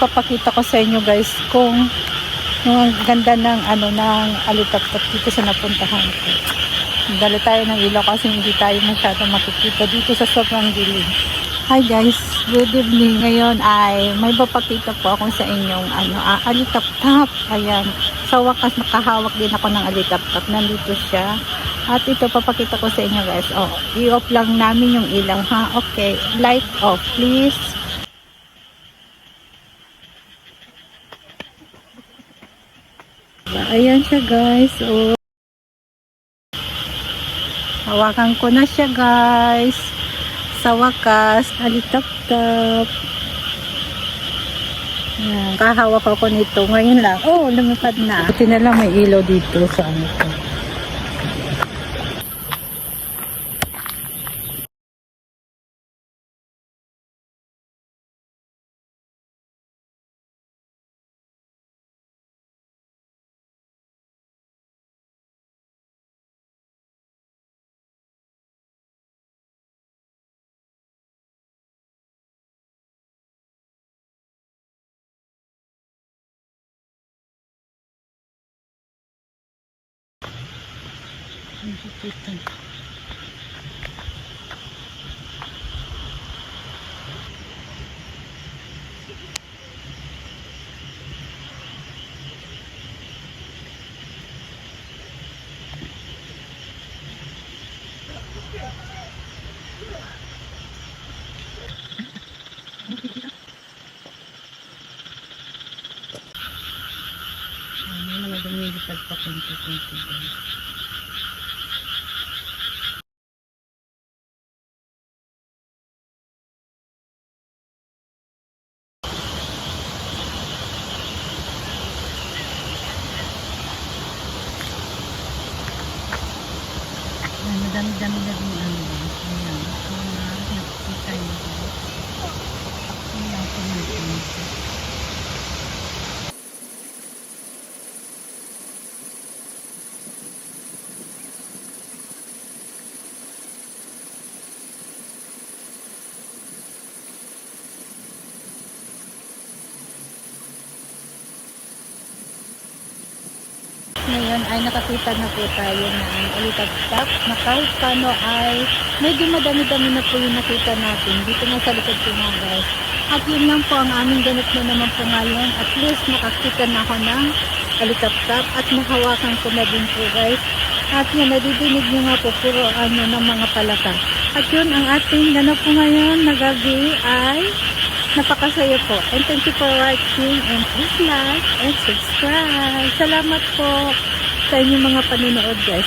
Papakita ko sa inyo guys kung yung ganda ng ano ng alitap-tap dito sa napuntahan ko. Dali tayo ng ilaw kasi hindi tayo masyado makikita dito sa sobrang dilim. Hi guys, good evening. Ngayon ay may papakita po ako sa inyong ano, ah, alitap-tap. Ayan. Sa wakas nakahawak din ako ng alitap-tap. Nandito siya. At ito papakita ko sa inyo guys. Oh, i-off lang namin yung ilaw ha. Okay, light off please. Ayan siya guys. Oh. Hawakan ko na siya guys. Sa wakas, alitap-tap. Kahawak ako nito. Ngayon lang. Oh, lumipad na. Buti na lang may ilaw dito sa ano. Nakikita. Ano naman dumilipad pa konti-konti guys. Ay, madami-dami na din ano. Ayan. Mga nakikita nyo. Ayan, kumain. Ngayon ay nakakita na po tayo ng alitagtap na kahit paano ay medyo madami-dami na po yung nakita natin dito nga sa likod ko nga guys. At yun lang po ang aming ganap na naman po ngayon. At least nakakita na ako ng alitagtap at mahawakan ko na din po guys. At yun, nadidinig nyo nga po puro ano ng mga palaka. At yun, ang ating ganap po ngayon na gabi ay napakasaya po. And thank you for watching and please like and subscribe. Salamat po sa inyong mga panonood guys.